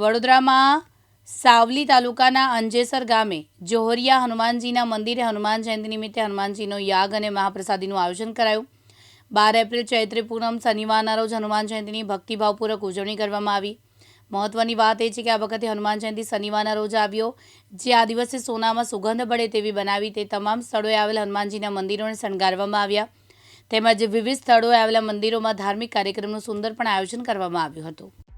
વડોદરામાં સાવલી તાલુકાના અંજેસર ગામે જોહરિયા હનુમાનજીના મંદિરે હનુમાન જયંતિ નિમિત્તે હનુમાનજીનો યાગ અને મહાપ્રસાદીનું આયોજન કરાયું. બાર એપ્રિલ ચૈત્રી પૂનમ શનિવારના રોજ હનુમાન જયંતિની ભક્તિભાવપૂર્વક ઉજવણી કરવામાં આવી. મહત્વની વાત એ છે કે આ વખતે હનુમાન જયંતિ શનિવારના રોજ આવ્યો. જે આ દિવસે સોનામાં સુગંધ પડે તેવી બનાવી તે તમામ સ્થળોએ આવેલા હનુમાનજીના મંદિરોને શણગારવામાં આવ્યા. તેમજ વિવિધ સ્થળોએ આવેલા મંદિરોમાં ધાર્મિક કાર્યક્રમનું સુંદર પણ આયોજન કરવામાં આવ્યું હતું.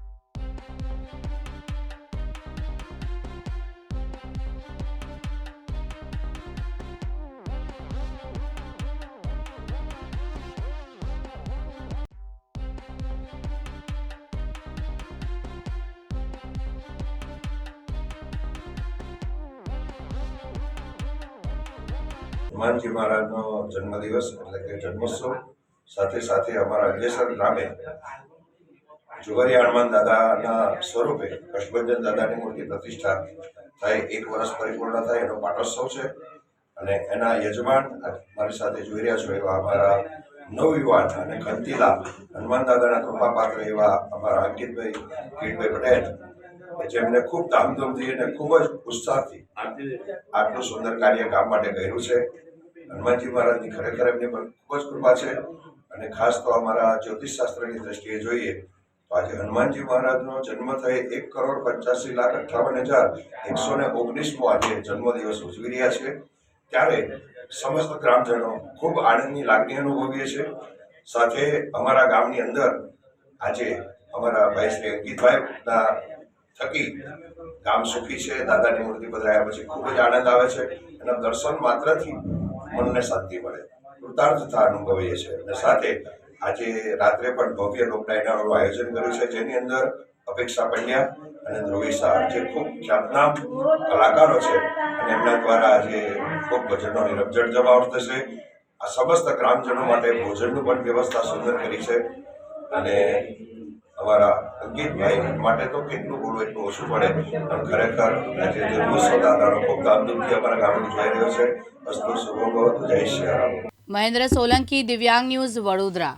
હનુમાનજી મહારાજનો જન્મદિવસ એટલે કે જન્મોત્સવ. સાથે સાથે અમારા અંજેસર ગ્રામે જુવારિયા હનુમાન દાદાના સ્વરૂપે કષ્ટભંજન દાદાની મૂર્તિ પ્રતિષ્ઠા થાય, એક વર્ષ પરિપૂર્ણ થાય, એનો પાટોત્સવ છે. અને એના યજમાન મારી સાથે જોઈ રહ્યા છો એવા અમારા નવયુવાન અને ખંતીલા હનુમાન દાદાના કૃપાપાત્ર એવા અમારા અંકિતભાઈ કીટભાઈ પટેલ જેમને ખૂબ ધામધૂમથી અને ખૂબ જ ઉત્સાહથી આટલું સુંદર કાર્ય કામ માટે કર્યું છે. હનુમાનજી મહારાજની ખરેખર એમની પણ ખૂબ જ કૃપા છે. અને ખાસ તો અમારા જ્યોતિષ શાસ્ત્રની દ્રષ્ટિએ જોઈએ તો આજે હનુમાનજી મહારાજનો જન્મ થયે એક કરોડ પંચ્યાસી લાખ અઠ્ઠાવન હજાર એકસો ને ઓગણીસમો આજે જન્મદિવસ ઉજવી રહ્યા છે. ત્યારે સમસ્ત ગ્રામજનો ખૂબ આનંદની લાગણી અનુભવીએ છે સાથે અમારા ગામની અંદર આજે અમારા ભાઈ શ્રી અંકિતભાઈના થકી ગામ સુખી છે, દાદાની મૂર્તિ પધરાયા પછી ખૂબ જ આનંદ આવે છે એના દર્શન માત્રથી મનને શાંતિ મળે. કૃતાર્થતા અનુભવીએ છીએ. અને સાથે આજે રાત્રે પણ ભવ્ય લોકડાયનાનું આયોજન કર્યું છે, જેની અંદર અપેક્ષા પંડ્યા અને ધ્રુવી શાહ, જે ખૂબ ખ્યાતનામ કલાકારો છે અને એમના દ્વારા આજે ખૂબ ભજનોની રમઝટ જમાવટ થશે. આ સમસ્ત ગ્રામજનો માટે ભોજનનું પણ વ્યવસ્થા સુંદર કરી છે અને અમારા અંકિતભાઈ માટે તો કેટલું બોલવું એટલું ઓછું પડે. પણ ખરેખર આજે જે ધામધૂમથી અમારા ગામમાં જોઈ રહ્યો છે. જય શ્રી રામ. મહેન્દ્ર સોલંકી, દિવ્યાંગ ન્યૂઝ વડોદરા.